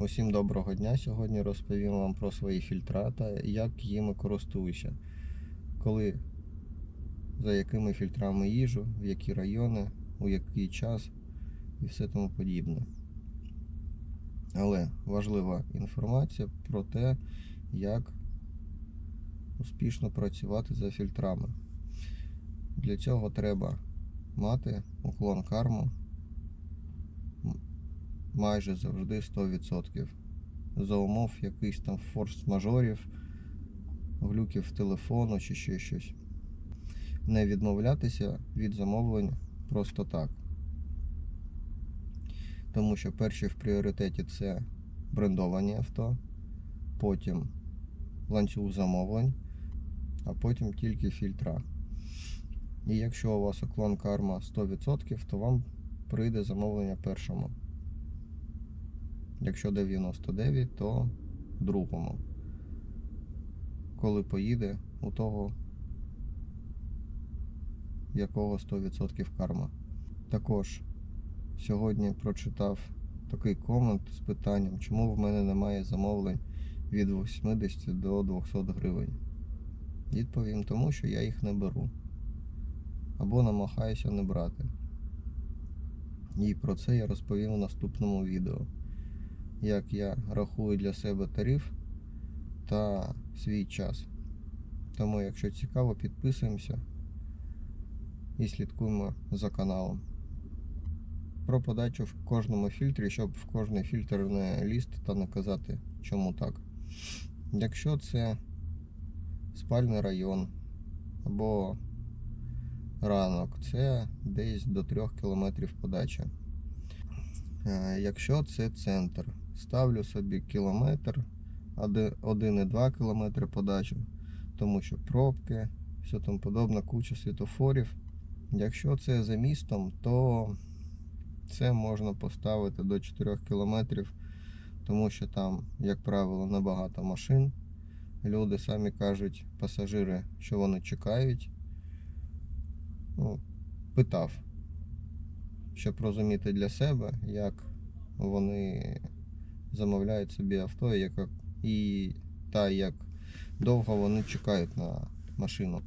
Усім доброго дня. Сьогодні розповім вам про свої фільтра та як їми користуюся. Коли, за якими фільтрами їжу, в які райони, у який час і все тому подібне. Але важлива інформація про те, як успішно працювати за фільтрами. Для цього треба мати уклон карму майже завжди 100%. За умов якихось там форс-мажорів, глюків телефону чи ще щось. Не відмовлятися від замовлень просто так. Тому що перші в пріоритеті це брендовані авто, потім ланцюг замовлень, а потім тільки фільтра. І якщо у вас уклон карма 100%, то вам прийде замовлення першому. Якщо 99, то другому. Коли поїде у того, якого 100% карма. Також сьогодні прочитав такий комент з питанням, чому в мене немає замовлень від 80 до 200 гривень. Відповім тому, що я їх не беру. Або намагаюся не брати. І про це я розповім у наступному відео як я рахую для себе тариф та свій час. Тому, якщо цікаво, підписуємося і слідкуємо за каналом. Про подачу в кожному фільтрі, щоб в кожний фільтр не лізти та наказати, чому так. Якщо це спальний район або ранок, це десь до 3 км подача. Е, Якщо це центр, ставлю собі кілометр, 1,2 км подачу, тому що пробки, все тому подобне, куча світофорів. Якщо це за містом, то це можна поставити до 4 км, тому що там, як правило, небагато машин. Люди самі кажуть, пасажири, що вони чекають. Ну, питав, щоб розуміти для себе, як вони замовляють собі авто, як, і та як довго вони чекають на машину.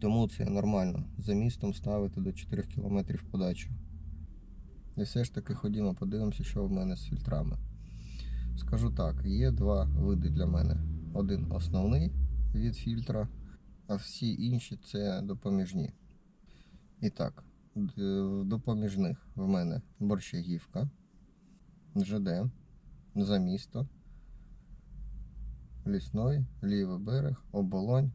Тому це нормально за містом ставити до 4 км подачу. І все ж таки ходімо, подивимося, що в мене з фільтрами. Скажу так, є два види для мене. Один основний від фільтра, а всі інші це допоміжні. І так, в допоміжних в мене борщагівка. ЖД за місто, Лісной, лівий берег, оболонь,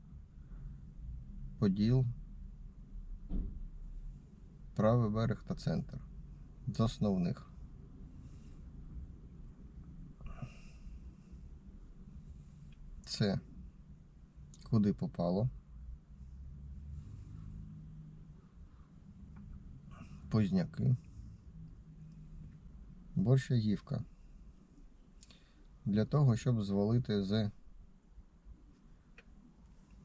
Поділ, правий берег та центр. З основних. Це куди попало. Позняки. Борщагівка. Для того, щоб звалити з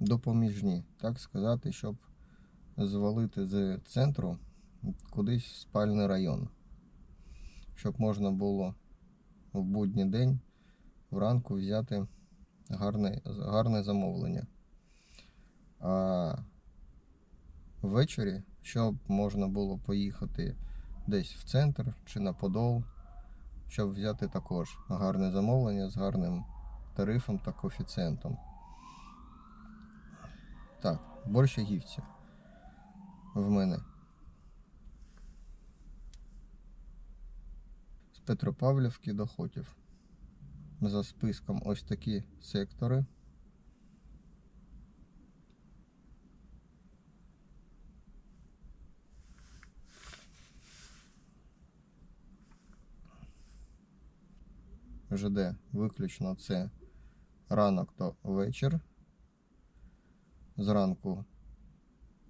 допоміжні, так сказати, щоб звалити з центру кудись в спальний район. Щоб можна було в будній день вранку взяти гарне, гарне замовлення. А ввечері, щоб можна було поїхати десь в центр чи на Подол щоб взяти також гарне замовлення з гарним тарифом та коефіцієнтом. Так, борщагівці в мене. З Петропавлівки до Хотів. За списком ось такі сектори. ЖД виключно це ранок то вечір. Зранку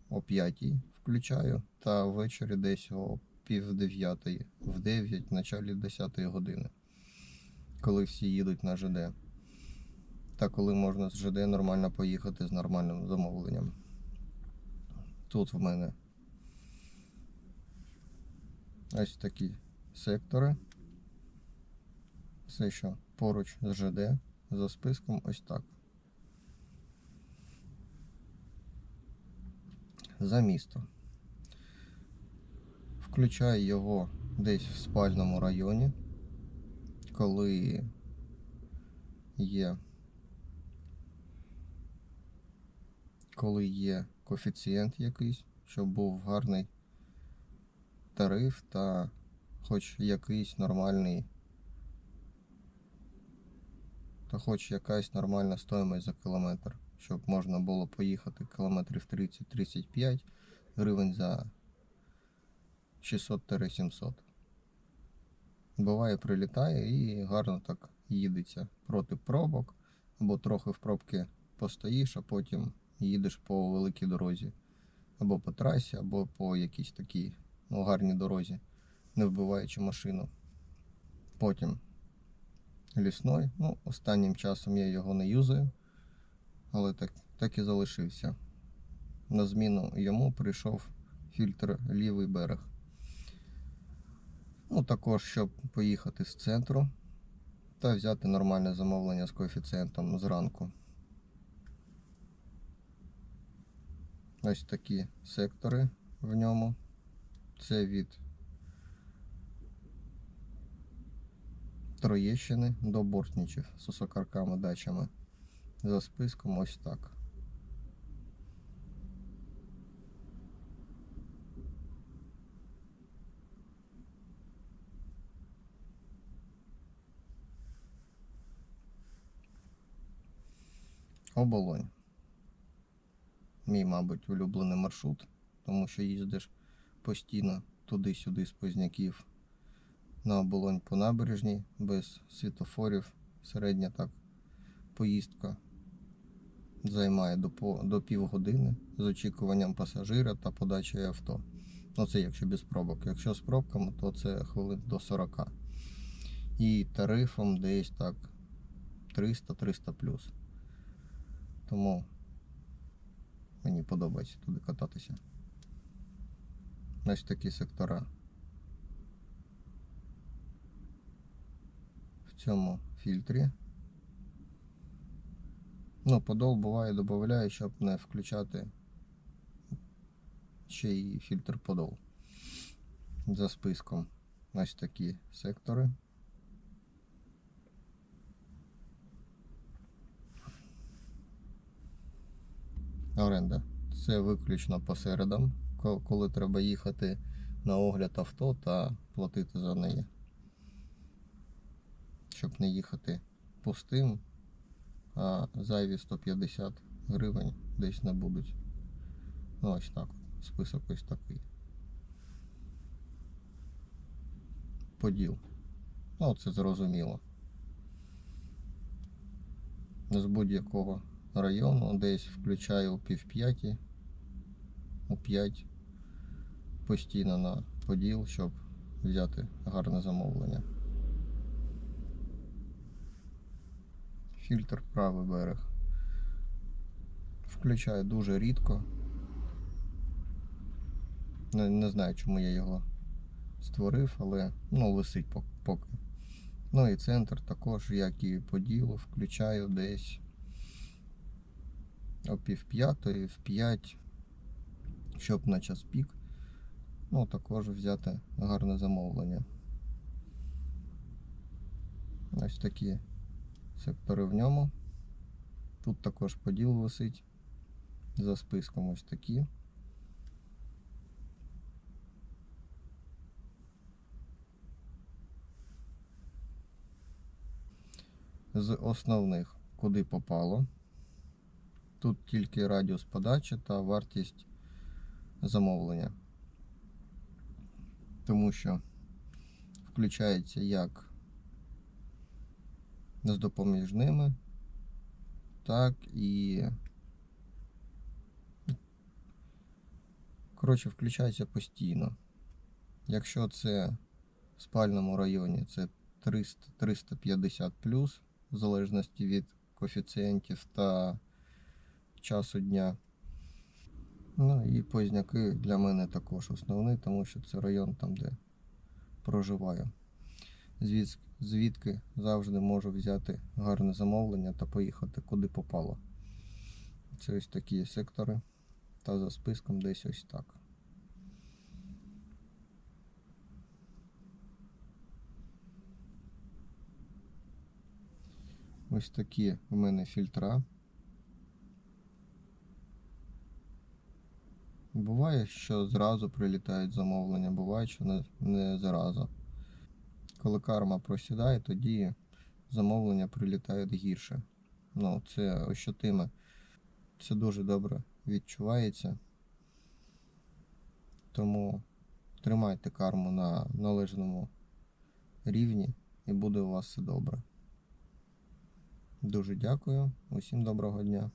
о 5 включаю, та ввечері десь о пів дев'ятої, в 9, в началі 10 години, коли всі їдуть на ЖД. Та коли можна з ЖД нормально поїхати з нормальним замовленням. Тут в мене ось такі сектори Все, що поруч з ЖД, за списком ось так. За місто. Включаю його десь в спальному районі, коли є. Коли є коефіцієнт якийсь, щоб був гарний тариф та хоч якийсь нормальний та хоч якась нормальна стоїмость за кілометр, щоб можна було поїхати кілометрів 30-35 гривень за 600-700. Буває, прилітає і гарно так їдеться проти пробок, або трохи в пробки постоїш, а потім їдеш по великій дорозі. Або по трасі, або по якійсь такій ну, гарній дорозі, не вбиваючи машину. Потім лісной. Ну, останнім часом я його не юзаю, але так, так і залишився. На зміну йому прийшов фільтр лівий берег. Ну, також, щоб поїхати з центру та взяти нормальне замовлення з коефіцієнтом зранку. Ось такі сектори в ньому. Це від Троєщини до Бортнічів з осокарками дачами. За списком ось так. Оболонь. Мій, мабуть, улюблений маршрут, тому що їздиш постійно туди-сюди з Позняків на оболонь по набережній, без світофорів. Середня так поїздка займає до, по, до півгодини з очікуванням пасажира та подачею авто. Ну це якщо без пробок. Якщо з пробками, то це хвилин до 40. І тарифом десь так 300-300 плюс. Тому мені подобається туди кататися. Ось такі сектора. Цьому фільтрі. Ну, подол буває додаю, щоб не включати ще й фільтр подол. За списком ось такі сектори. Оренда. Це виключно посередам, коли треба їхати на огляд авто та платити за неї щоб не їхати пустим, а зайві 150 гривень десь не будуть. Ну, ось так. Список ось такий. Поділ. Ну, це зрозуміло. З будь-якого району десь включаю пів п'яті, у 5 постійно на поділ, щоб взяти гарне замовлення. Фільтр правий берег. Включаю дуже рідко. Не, не знаю, чому я його створив, але ну, висить поки. Ну і центр також, як і по ділу, включаю десь о пів п'ятої, в п'ять, щоб на час пік. Ну, також взяти гарне замовлення. Ось такі сектори в ньому. Тут також поділ висить. За списком ось такі. З основних куди попало. Тут тільки радіус подачі та вартість замовлення. Тому що включається як з допоміжними, так і. Коротше, включається постійно. Якщо це в спальному районі, це 300-350 плюс, в залежності від коефіцієнтів та часу дня. Ну і позняки для мене також основний, тому що це район там, де проживаю. звід- звідки завжди можу взяти гарне замовлення та поїхати куди попало. Це ось такі сектори. Та за списком десь ось так. Ось такі в мене фільтра. Буває, що зразу прилітають замовлення, буває, що не, не зразу. Коли карма просідає, тоді замовлення прилітають гірше. Ну, це ощутиме. Це дуже добре відчувається. Тому тримайте карму на належному рівні і буде у вас все добре. Дуже дякую. Усім доброго дня.